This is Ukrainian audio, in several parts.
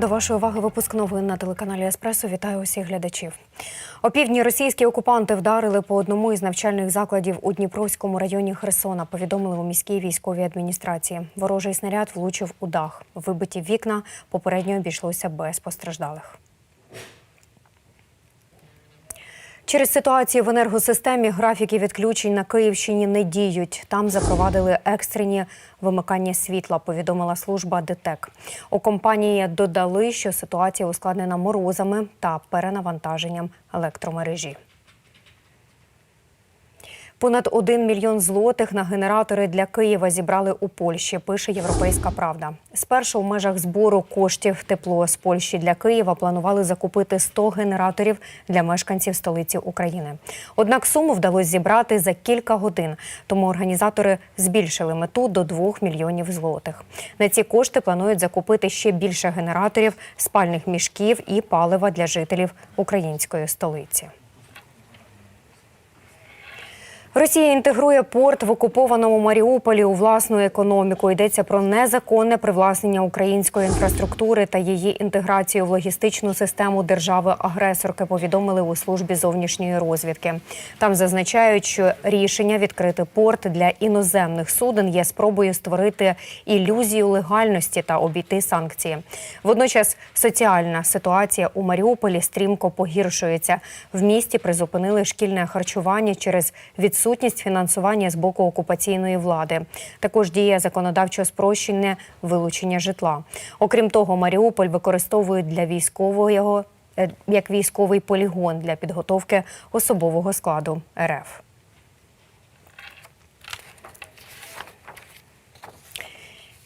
До вашої уваги випуск новин на телеканалі Еспресо. Вітаю усіх глядачів. О півдні російські окупанти вдарили по одному із навчальних закладів у Дніпровському районі Херсона. Повідомили у міській військовій адміністрації. Ворожий снаряд влучив у дах. Вибиті вікна попередньо обійшлося без постраждалих. Через ситуацію в енергосистемі графіки відключень на Київщині не діють. Там запровадили екстрені вимикання світла, повідомила служба ДТЕК. У компанії додали, що ситуація ускладнена морозами та перенавантаженням електромережі. Понад 1 мільйон злотих на генератори для Києва зібрали у Польщі, пише Європейська Правда. Спершу в межах збору коштів тепло з Польщі для Києва планували закупити 100 генераторів для мешканців столиці України. Однак суму вдалося зібрати за кілька годин, тому організатори збільшили мету до 2 мільйонів злотих. На ці кошти планують закупити ще більше генераторів, спальних мішків і палива для жителів української столиці. Росія інтегрує порт в окупованому Маріуполі у власну економіку. Йдеться про незаконне привласнення української інфраструктури та її інтеграцію в логістичну систему держави-агресорки. Повідомили у службі зовнішньої розвідки. Там зазначають, що рішення відкрити порт для іноземних суден є спробою створити ілюзію легальності та обійти санкції. Водночас соціальна ситуація у Маріуполі стрімко погіршується. В місті призупинили шкільне харчування через відсутність фінансування з боку окупаційної влади. Також діє законодавче спрощення вилучення житла. Окрім того, Маріуполь використовують для військового е, як військовий полігон для підготовки особового складу РФ.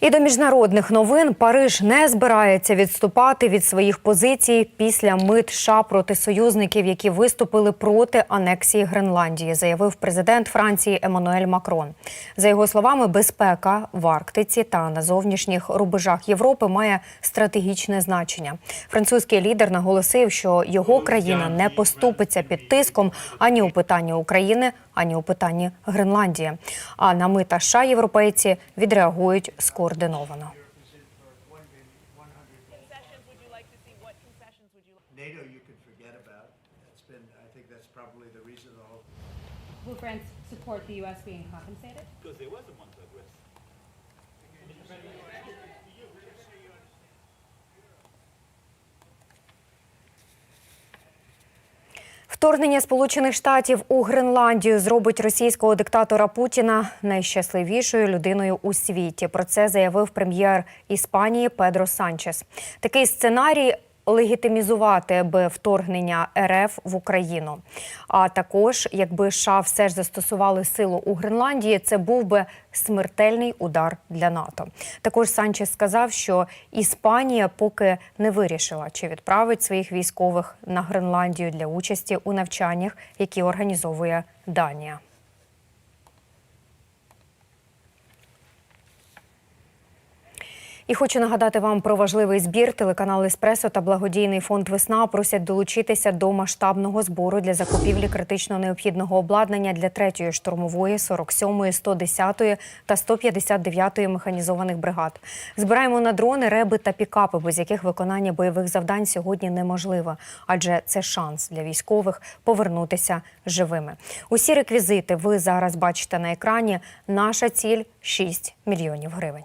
І до міжнародних новин Париж не збирається відступати від своїх позицій після мит США проти союзників, які виступили проти анексії Гренландії, заявив президент Франції Еммануель Макрон. За його словами, безпека в Арктиці та на зовнішніх рубежах Європи має стратегічне значення. Французький лідер наголосив, що його країна не поступиться під тиском ані у питанні України, ані у питанні Гренландії. А на мита США європейці відреагують скоординовано. Will France support the U.S. being What Вторгнення Сполучених Штатів у Гренландію зробить російського диктатора Путіна найщасливішою людиною у світі. Про це заявив прем'єр Іспанії Педро Санчес. Такий сценарій легітимізувати би вторгнення РФ в Україну. А також, якби США все ж застосували силу у Гренландії, це був би смертельний удар для НАТО. Також Санчес сказав, що Іспанія поки не вирішила, чи відправить своїх військових на Гренландію для участі у навчаннях, які організовує Данія. І хочу нагадати вам про важливий збір. Телеканал Еспресо та благодійний фонд Весна просять долучитися до масштабного збору для закупівлі критично необхідного обладнання для 3-ї штурмової, 47-ї, 110-ї та 159-ї механізованих бригад. Збираємо на дрони, реби та пікапи, без яких виконання бойових завдань сьогодні неможливо, адже це шанс для військових повернутися живими. Усі реквізити ви зараз бачите на екрані. Наша ціль 6 мільйонів гривень.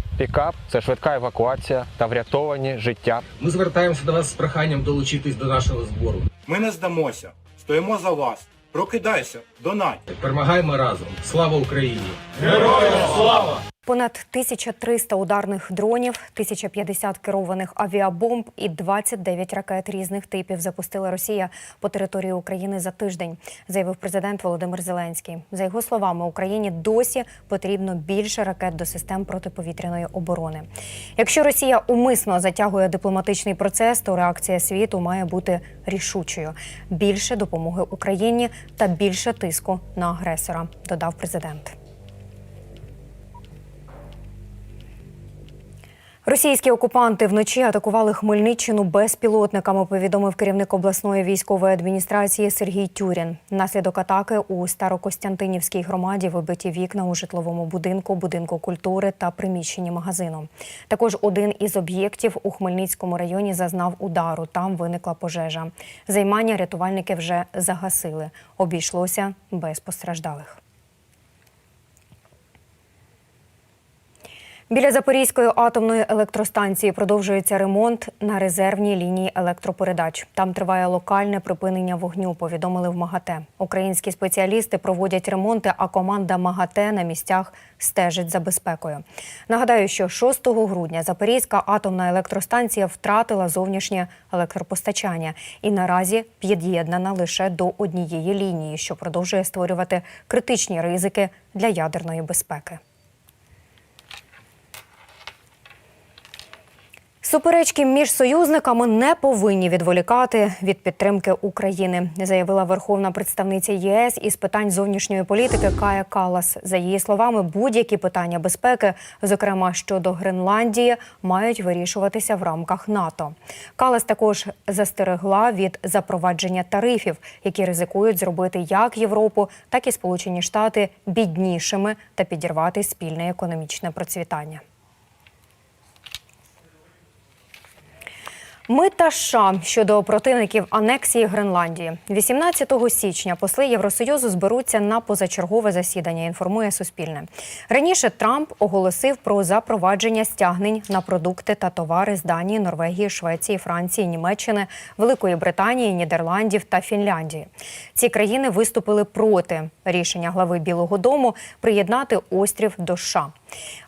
Пікап це швидка евакуація та врятовані життя. Ми звертаємося до вас з проханням долучитись до нашого збору. Ми не здамося, стоїмо за вас. Прокидайся, донать! Перемагаємо разом. Слава Україні! Героям слава! Понад 1300 ударних дронів, 1050 керованих авіабомб і 29 ракет різних типів запустила Росія по території України за тиждень, заявив президент Володимир Зеленський. За його словами, Україні досі потрібно більше ракет до систем протиповітряної оборони. Якщо Росія умисно затягує дипломатичний процес, то реакція світу має бути рішучою. Більше допомоги Україні та більше тиску на агресора, додав президент. Російські окупанти вночі атакували Хмельниччину безпілотниками, повідомив керівник обласної військової адміністрації Сергій Тюрін. Наслідок атаки у Старокостянтинівській громаді вибиті вікна у житловому будинку, будинку культури та приміщенні магазину. Також один із об'єктів у Хмельницькому районі зазнав удару. Там виникла пожежа. Займання рятувальники вже загасили. Обійшлося без постраждалих. Біля Запорізької атомної електростанції продовжується ремонт на резервній лінії електропередач. Там триває локальне припинення вогню. Повідомили в МАГАТЕ. Українські спеціалісти проводять ремонти, а команда МАГАТЕ на місцях стежить за безпекою. Нагадаю, що 6 грудня Запорізька атомна електростанція втратила зовнішнє електропостачання і наразі під'єднана лише до однієї лінії, що продовжує створювати критичні ризики для ядерної безпеки. Суперечки між союзниками не повинні відволікати від підтримки України, заявила верховна представниця ЄС із питань зовнішньої політики Кая Калас. За її словами, будь-які питання безпеки, зокрема щодо Гренландії, мають вирішуватися в рамках НАТО. Калас також застерегла від запровадження тарифів, які ризикують зробити як Європу, так і Сполучені Штати біднішими та підірвати спільне економічне процвітання. Ми та США щодо противників анексії Гренландії 18 січня посли Євросоюзу зберуться на позачергове засідання. Інформує Суспільне. Раніше Трамп оголосив про запровадження стягнень на продукти та товари з Данії, Норвегії, Швеції, Франції, Німеччини, Великої Британії, Нідерландів та Фінляндії. Ці країни виступили проти рішення глави Білого Дому приєднати острів до США.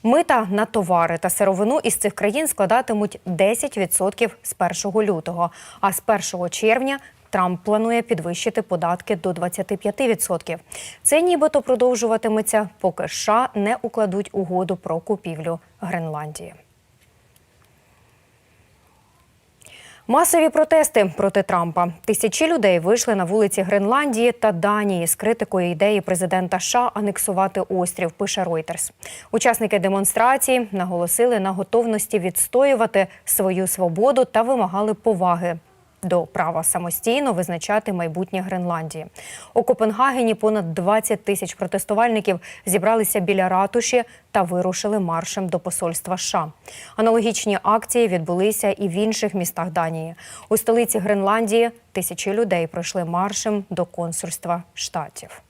Мита на товари та сировину із цих країн складатимуть 10% з 1 лютого, а з 1 червня Трамп планує підвищити податки до 25%. Це нібито продовжуватиметься, поки США не укладуть угоду про купівлю Гренландії. Масові протести проти Трампа. Тисячі людей вийшли на вулиці Гренландії та Данії з критикою ідеї президента США анексувати острів. Пише Reuters. Учасники демонстрації наголосили на готовності відстоювати свою свободу та вимагали поваги. До права самостійно визначати майбутнє Гренландії у Копенгагені. Понад 20 тисяч протестувальників зібралися біля ратуші та вирушили маршем до посольства США. Аналогічні акції відбулися і в інших містах Данії. У столиці Гренландії тисячі людей пройшли маршем до консульства штатів.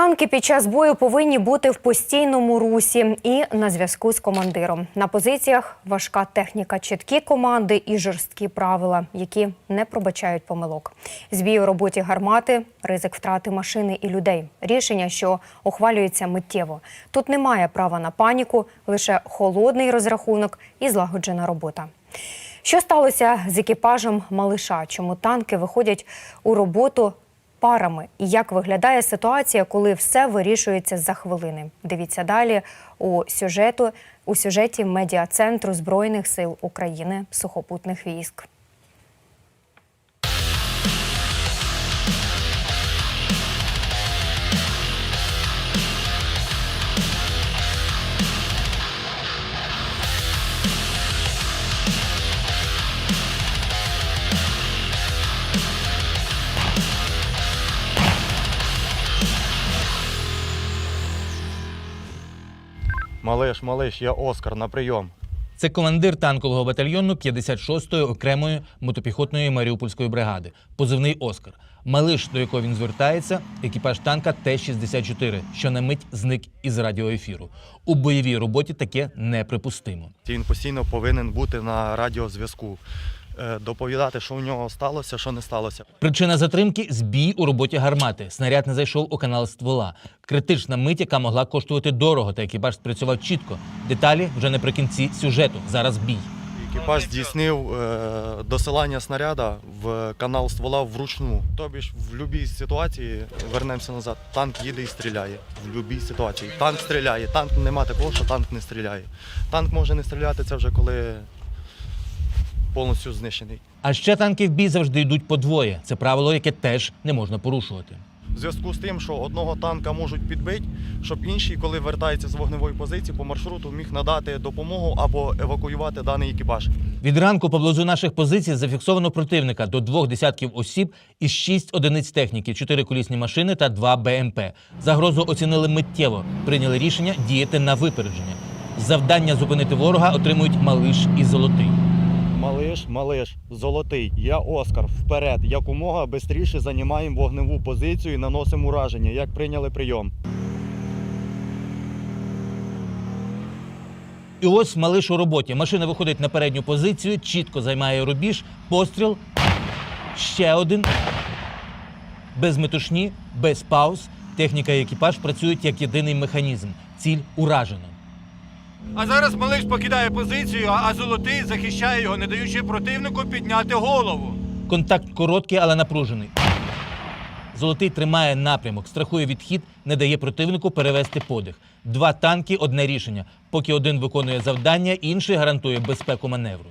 Танки під час бою повинні бути в постійному русі і на зв'язку з командиром. На позиціях важка техніка, чіткі команди і жорсткі правила, які не пробачають помилок. Збій у роботі гармати, ризик втрати машини і людей. Рішення, що ухвалюється миттєво. Тут немає права на паніку, лише холодний розрахунок і злагоджена робота. Що сталося з екіпажем малиша? Чому танки виходять у роботу парами і як виглядає ситуація, коли все вирішується за хвилини. Дивіться далі у сюжету у сюжеті медіа центру збройних сил України сухопутних військ. Малиш, малиш, я Оскар на прийом. Це командир танкового батальйону 56-ї окремої мотопіхотної Маріупольської бригади, позивний Оскар. Малиш, до якого він звертається, екіпаж танка Т-64, що на мить зник із радіоефіру. У бойовій роботі таке неприпустимо. Він постійно повинен бути на радіозв'язку. Е, доповідати, що у нього сталося, що не сталося. Причина затримки збій у роботі гармати. Снаряд не зайшов у канал ствола. Критична мить, яка могла коштувати дорого, та екіпаж спрацював чітко. Деталі вже наприкінці сюжету. Зараз бій. Екіпаж здійснив е, досилання снаряда в канал ствола вручну. Тобі ж в будь-якій ситуації вернемося назад. Танк їде і стріляє. В будь-якій ситуації. Танк стріляє. Танк нема такого, що танк не стріляє. Танк може не стріляти, це вже коли повністю знищений. А ще танки в бій завжди йдуть по двоє. Це правило, яке теж не можна порушувати. В зв'язку з тим, що одного танка можуть підбити, щоб інший, коли вертається з вогневої позиції по маршруту, міг надати допомогу або евакуювати даний екіпаж. Від ранку поблизу наших позицій зафіксовано противника до двох десятків осіб із шість одиниць техніки, чотири колісні машини та два БМП. Загрозу оцінили миттєво, прийняли рішення діяти на випередження. Завдання зупинити ворога отримують малиш і золотий. Малиш, малиш, золотий, я Оскар. Вперед, якомога швидше займаємо вогневу позицію і наносимо ураження, як прийняли прийом. І ось малиш у роботі. Машина виходить на передню позицію, чітко займає рубіж, постріл. Ще один. Без метушні, без пауз. Техніка і екіпаж працюють як єдиний механізм. Ціль уражено. А зараз малиш покидає позицію, а золотий захищає його, не даючи противнику підняти голову. Контакт короткий, але напружений. Золотий тримає напрямок, страхує відхід, не дає противнику перевести подих. Два танки одне рішення. Поки один виконує завдання, інший гарантує безпеку маневру.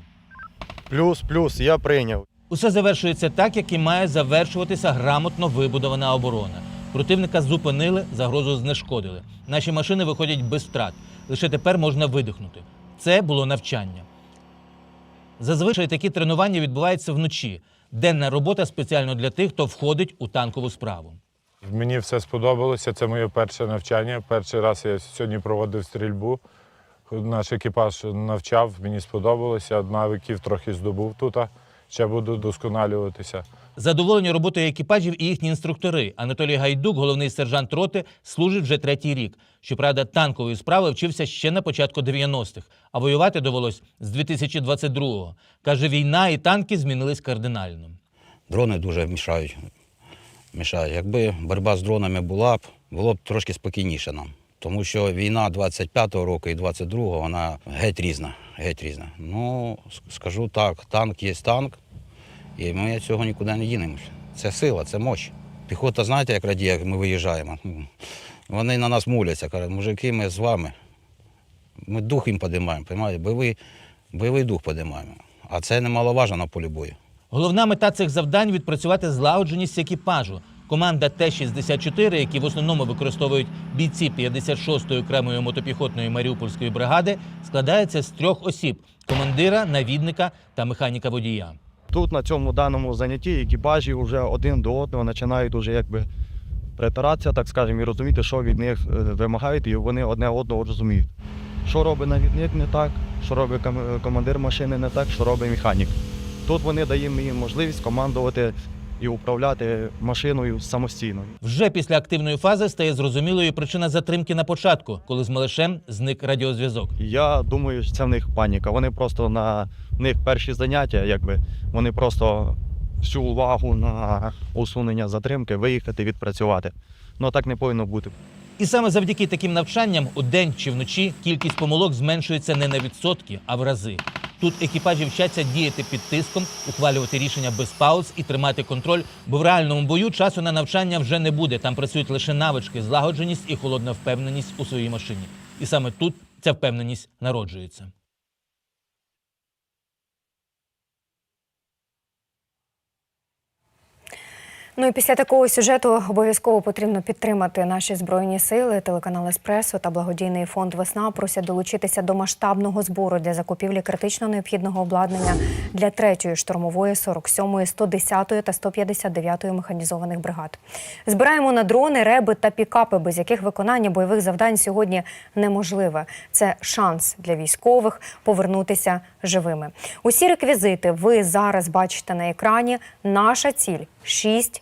Плюс, плюс, я прийняв. Усе завершується так, як і має завершуватися грамотно вибудована оборона. Противника зупинили, загрозу знешкодили. Наші машини виходять без втрат. Лише тепер можна видихнути. Це було навчання. Зазвичай такі тренування відбуваються вночі. Денна робота спеціально для тих, хто входить у танкову справу. Мені все сподобалося. Це моє перше навчання. Перший раз я сьогодні проводив стрільбу. Наш екіпаж навчав, мені сподобалося. Навиків трохи здобув тут. Ще буду досконалюватися. Задоволені роботою екіпажів і їхні інструктори. Анатолій Гайдук, головний сержант роти, служить вже третій рік. Щоправда, танкової справи вчився ще на початку 90-х, а воювати довелось з 2022-го. Каже, війна і танки змінились кардинально. Дрони дуже мішають. мішають. Якби боротьба з дронами була б, було б трошки спокійніше нам. Тому що війна 25-го року і 22-го, вона геть різна. Геть різна. Ну, скажу так, танк є танк, і ми від цього нікуди не дінемося. Це сила, це мощь. Піхота, знаєте, як радіє, як ми виїжджаємо. Вони на нас моляться, кажуть, мужики, ми з вами. Ми дух їм підіймаємо? Бойовий, бойовий дух підіймаємо. А це немаловажно на полі бою. Головна мета цих завдань відпрацювати злагодженість екіпажу. Команда Т-64, які в основному використовують бійці 56-ї окремої мотопіхотної Маріупольської бригади, складається з трьох осіб: командира, навідника та механіка водія. Тут на цьому даному занятті екіпажі вже один до одного починають уже якби притиратися, так скажемо, і розуміти, що від них е, вимагають, і вони одне одного розуміють. Що робить навідник не так, що робить командир машини не так, що робить механік. Тут вони дають їм можливість командувати і управляти машиною самостійно. Вже після активної фази стає зрозумілою причина затримки на початку, коли з малишем зник радіозв'язок. Я думаю, що це в них паніка. Вони просто на в них перші заняття, якби вони просто всю увагу на усунення затримки, виїхати, відпрацювати. Ну так не повинно бути. І саме завдяки таким навчанням у день чи вночі кількість помилок зменшується не на відсотки, а в рази. Тут екіпажі вчаться діяти під тиском, ухвалювати рішення без пауз і тримати контроль, бо в реальному бою часу на навчання вже не буде. Там працюють лише навички, злагодженість і холодна впевненість у своїй машині. І саме тут ця впевненість народжується. Ну і після такого сюжету обов'язково потрібно підтримати наші збройні сили. Телеканал Еспресо та благодійний фонд Весна просять долучитися до масштабного збору для закупівлі критично необхідного обладнання для 3-ї штурмової, 47-ї, 110-ї та 159-ї механізованих бригад. Збираємо на дрони, реби та пікапи, без яких виконання бойових завдань сьогодні неможливе. Це шанс для військових повернутися живими. Усі реквізити ви зараз бачите на екрані. Наша ціль 6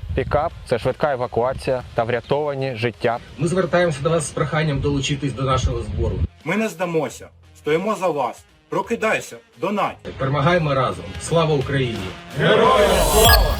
Пікап це швидка евакуація та врятовані життя. Ми звертаємося до вас з проханням долучитись до нашого збору. Ми не здамося, стоїмо за вас. Прокидайся, донать! Перемагаємо разом. Слава Україні! Героям слава!